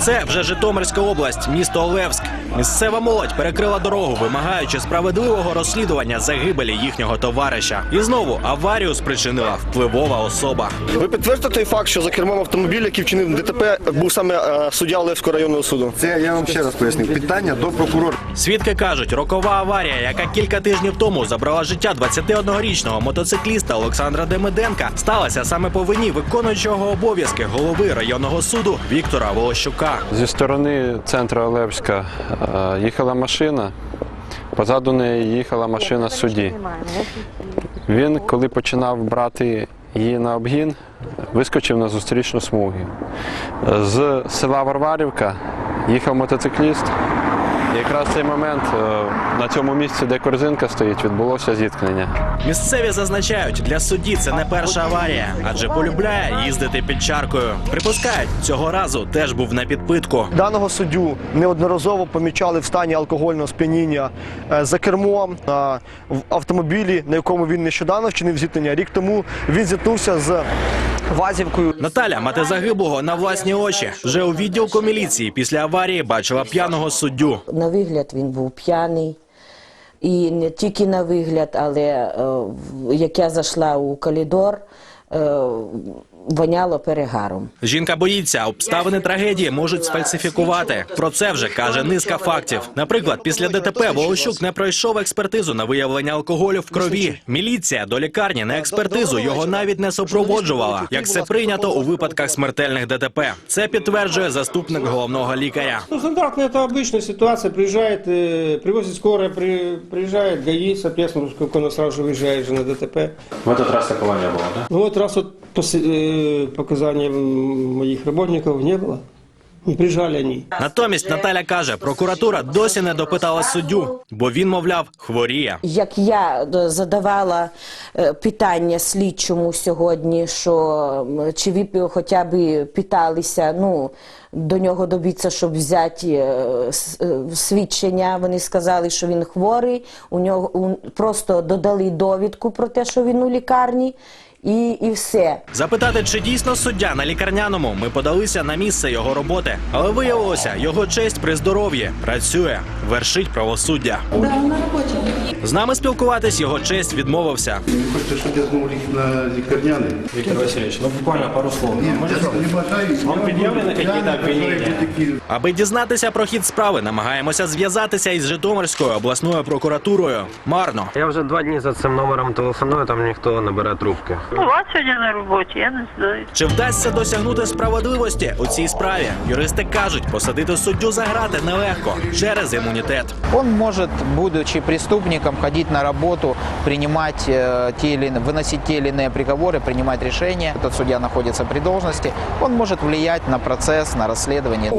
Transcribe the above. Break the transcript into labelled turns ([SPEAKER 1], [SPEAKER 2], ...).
[SPEAKER 1] Це вже Житомирська область, місто Олевськ. Місцева молодь перекрила дорогу, вимагаючи справедливого розслідування загибелі їхнього товариша. І знову аварію спричинила впливова особа.
[SPEAKER 2] Ви підтвердите той факт, що за кермом автомобіля, який вчинив ДТП, був саме е, суддя Олевського районного суду.
[SPEAKER 3] Це я вам ще раз поясню. Питання до прокурора.
[SPEAKER 1] Свідки кажуть, рокова аварія, яка кілька тижнів тому забрала життя 21-річного мотоцикліста Олександра Демиденка, сталася саме по вині виконуючого обов'язки голови районного суду Віктора Волощука.
[SPEAKER 4] Зі сторони центру Олевська е, їхала машина. Позаду неї їхала машина судді. Він, коли починав брати її на обгін, вискочив на зустрічну смугу. З села Варварівка їхав мотоцикліст. І якраз цей момент е, на цьому місці, де корзинка стоїть, відбулося зіткнення.
[SPEAKER 1] Місцеві зазначають, для судді це не перша аварія, адже полюбляє їздити під чаркою. Припускають, цього разу теж був на підпитку.
[SPEAKER 2] Даного суддю неодноразово помічали в стані алкогольного сп'яніння е, за кермом е, в автомобілі, на якому він нещодавно вчинив зіткнення. Рік тому він зіткнувся з Вазівкою.
[SPEAKER 1] Наталя, мати загиблого на власні очі, вже у відділку міліції після аварії бачила п'яного суддю.
[SPEAKER 5] На вигляд він був п'яний. І не тільки на вигляд, але е, як я зайшла у коридор, воняло перегаром.
[SPEAKER 1] Жінка боїться, обставини трагедії можуть сфальсифікувати. Про це вже каже низка фактів. Наприклад, після ДТП Волощук не пройшов експертизу на виявлення алкоголю в крові. Міліція до лікарні на експертизу його навіть не супроводжувала, як це прийнято у випадках смертельних ДТП. Це підтверджує заступник головного лікаря.
[SPEAKER 6] Ну, стандартная это обычная ситуация. Приезжает, э, привозит скорая, при, приезжает ГАИ, соответственно, сколько она сразу же выезжает же на ДТП.
[SPEAKER 4] В этот раз такого не було, так?
[SPEAKER 6] Ну вот раз вот показання моїх показаний м, моих работников не було. не прижали ні.
[SPEAKER 1] Натомість Наталя каже, прокуратура досі не допитала суддю, бо він, мовляв, хворіє.
[SPEAKER 5] Як я е, задавала е, питання слідчому сьогодні, що чи ви хоча б питалися, ну, до нього добитися, щоб взяти е, е, свідчення, вони сказали, що він хворий, у нього просто додали довідку про те, що він у лікарні, і, і все.
[SPEAKER 1] Запитати, чи дійсно суддя на лікарняному, ми подалися на місце його роботи, але виявилося, його честь при здоров'ї. Працює, вершить правосуддя. З нами спілкуватись його честь відмовився.
[SPEAKER 3] Хочете, щоб я знову ліг на лікарняний?
[SPEAKER 7] Виктор Васильевич, ну буквально пару слов.
[SPEAKER 3] Не бажаю.
[SPEAKER 7] Вам предъявлены какие-то обвинения?
[SPEAKER 1] Аби дізнатися про хід справи, намагаємося зв'язатися із Житомирською обласною прокуратурою. Марно.
[SPEAKER 8] Я вже два дні за цим номером телефоную, там ніхто не бере трубки.
[SPEAKER 9] Була сьогодні на роботі, я не знаю.
[SPEAKER 1] Чи вдасться досягнути справедливості у цій справі? Юристи кажуть, посадити суддю за грати нелегко через імунітет.
[SPEAKER 10] Он может, будучи преступником, ходить на работу, принимать э, те или иные- выносить те или иные приговоры, принимать решения. Этот судья находится при должности. Он может влиять на процесс, на расследование.